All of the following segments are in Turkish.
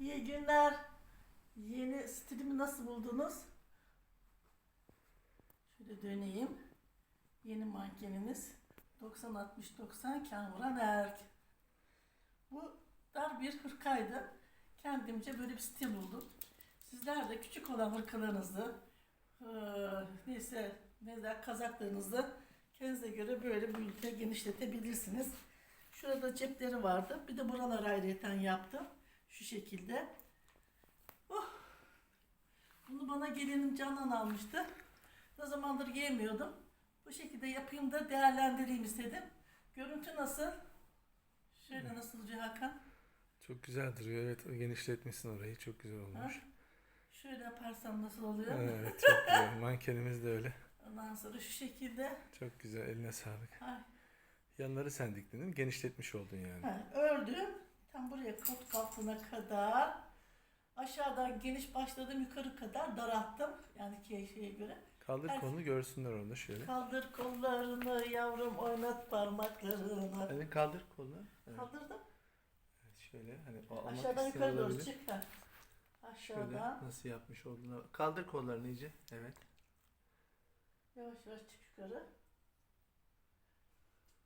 İyi günler. Yeni stilimi nasıl buldunuz? Şöyle döneyim. Yeni mankenimiz 90-60-90 Kamuran Erk. Bu dar bir hırkaydı. Kendimce böyle bir stil buldum. Sizler de küçük olan hırkalarınızı, eee, neyse mesela kazaklarınızı kendinize göre böyle büyüte genişletebilirsiniz. Şurada cepleri vardı. Bir de buralar ayrıyeten yaptım. Şu şekilde. Oh. Bunu bana gelinim Canan almıştı. Ne zamandır giyemiyordum. Bu şekilde yapayım da değerlendireyim istedim. Görüntü nasıl? Şöyle nasıl duruyor Hakan? Çok güzel duruyor. Evet genişletmişsin orayı. Çok güzel olmuş. Şöyle yaparsam nasıl oluyor? Evet çok güzel. Mankenimiz de öyle. Ondan sonra şu şekilde Çok güzel. Eline sağlık. ay, Yanları sen diktin değil mi? Genişletmiş oldun yani. ha, ördüm. Tam buraya kot kalkana kadar. Aşağıdan geniş başladım yukarı kadar daralttım. Yani şeye göre. Kaldır Evet. kolunu görsünler orada şöyle. Kaldır kollarını yavrum oynat parmaklarını. Hani kaldır kolunu. Evet. Kaldırdım. Evet, şöyle hani o Aşağıdan yukarı doğru çık. ha. Şöyle Aşağıdan nasıl yapmış olduğunu. Kaldır kollarını iyice. Evet. yavaş yavaş çık yukarı.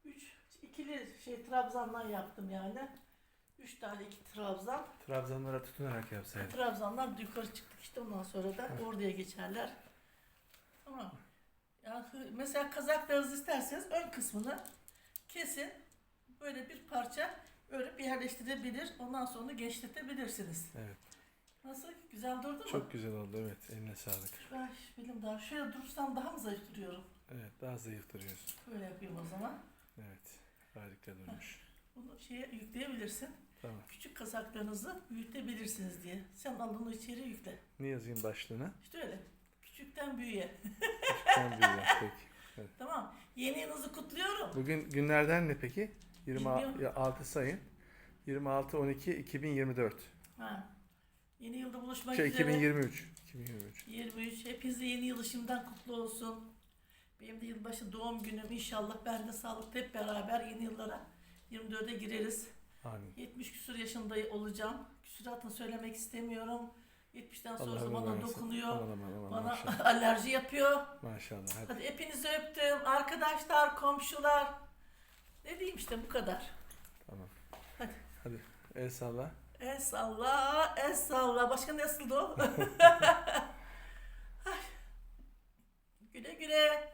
Üç, ikili şey trabzanlar yaptım yani. Üç tane iki trabzan. Trabzanlara tutunarak yapsaydın. Trabzanlar yukarı çıktık işte ondan sonra da oraya geçerler. Tamam. Yani mesela kazaklarınızı isterseniz ön kısmını kesin. Böyle bir parça örüp yerleştirebilir. Ondan sonra genişletebilirsiniz. Evet. Nasıl? Güzel durdu mu? Çok güzel oldu. Evet. Eline sağlık. Ay bilim daha. Şöyle durursam daha mı zayıf duruyorum? Evet. Daha zayıf duruyorsun. Böyle yapayım o zaman. Evet. Harika durmuş. Bunu şeye yükleyebilirsin. Tamam. Küçük kazaklarınızı büyütebilirsiniz diye. Sen al onu içeri yükle. Ne yazayım başlığına? İşte öyle. Küçükten büyüğe. Küçükten büyüğe. Peki. Tamam. Yeni yılınızı kutluyorum. Bugün günlerden ne peki? Bilmiyorum. 26 sayın. 26 12 2024. Ha. Yeni yılda buluşmak Şey üzere. 2023. 2023. 23. Hepinize yeni yılı şimdiden kutlu olsun. Benim de yılbaşı doğum günüm. İnşallah ben de sağlıklı hep beraber yeni yıllara 24'e gireriz. Amin. 70 küsur yaşında olacağım. Küsuratını söylemek istemiyorum. 70'ten sonrası Allah'ım bana dokunuyor. Aman aman Bana maşallah. alerji yapıyor. Maşallah. Hadi. Hadi hepinizi öptüm. Arkadaşlar, komşular. Ne diyeyim işte bu kadar. Tamam. Hadi. Hadi. El salla. El salla, el salla. Başka nasıldı o? Güle güle.